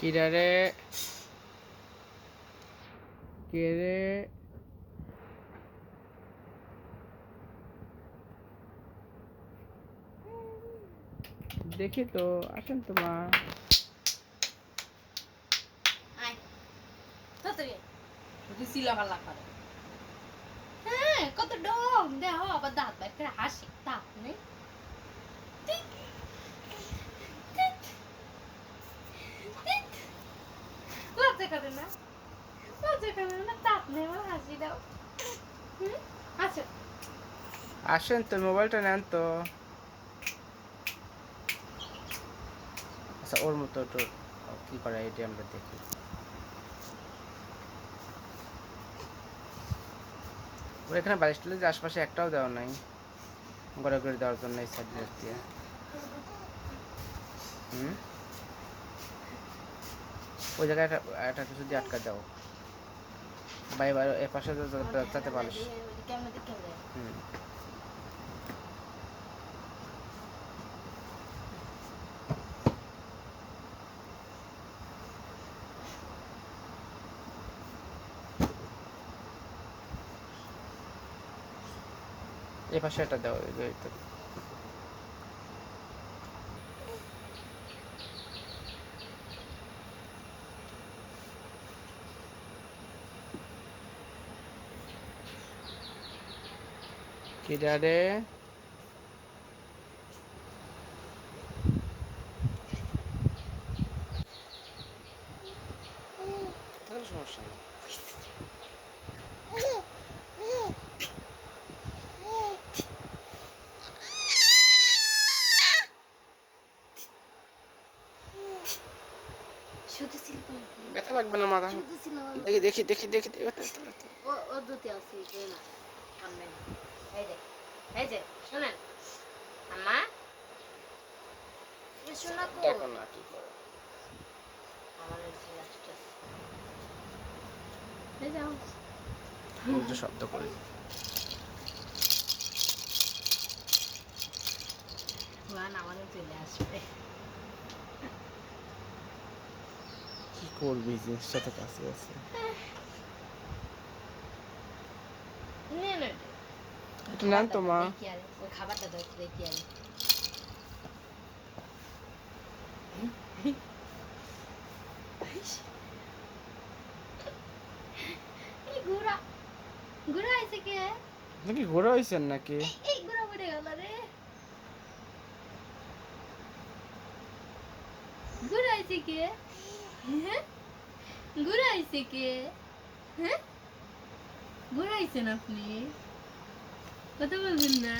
কিরারে? কে রে দেখি তো, আসেন তো মা। করে। হ্যাঁ কত ডং দেহ আবার দাঁত করে হাসি, দাঁত নেই। না? না আমার হাসি দাও। আচ্ছা। আসেন তো, মোবাইলটা নেন তো। আচ্ছা ওর মতো তো কি করে এটি আমরা দেখি। ওর এখানে বালিশ যে আশপাশে একটাও দেওয়া নাই। ঘরে ঘরে দেওয়ার জন্য এই সাইড দিয়ে। হুম? ওই জায়গায় একটা একটা কিছু দিয়ে আটকা দাও। বাই বাই এ পাশে যাতে দেখে হুম। এই পাশে এটা দাও কিরা রে সমস্যা নেই ব্যথা লাগবে না মাথা? দেখি দেখি দেখি দেখি ব্যথা। ও ও দুটি আছে না এই যে এই যে শুনেন। আম্মা শোনা দেখো না কি করে। আমার এই ছেলে এই যাও উল্টো শব্দ করে আমারও চলে আসবে। কি করবি জিনিসটা তো কাছে আছে। নে নে। একটু নেন তো মা খাবারটা কে নাকি ঘোরা হয়েছেন নাকি কে হ্যাঁ গুড়া আইছে কে হ্যাঁ গুড়া আপনি কথা বলবেন না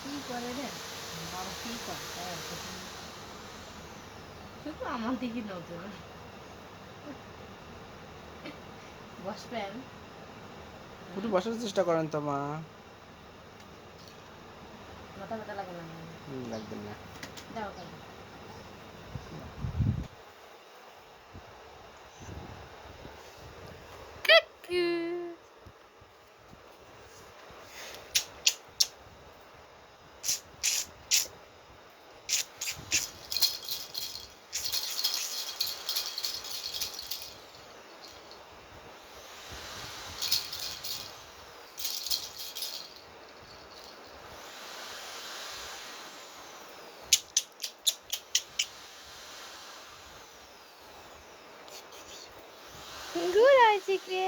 কি করে রে? বাবা কি করে? শুধু আমার দিকে নজর। বসবেন? একটু বসার চেষ্টা করেন তো মা। মাথা ব্যথা লাগে না? লাগবে না। দাও কেন হয়েছে কে?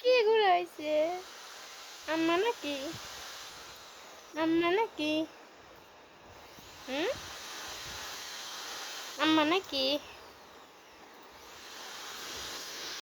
কে ঘুরাইছে আম্মা নাকি? আম্মা নাকি? হুম? আম্মা নাকি?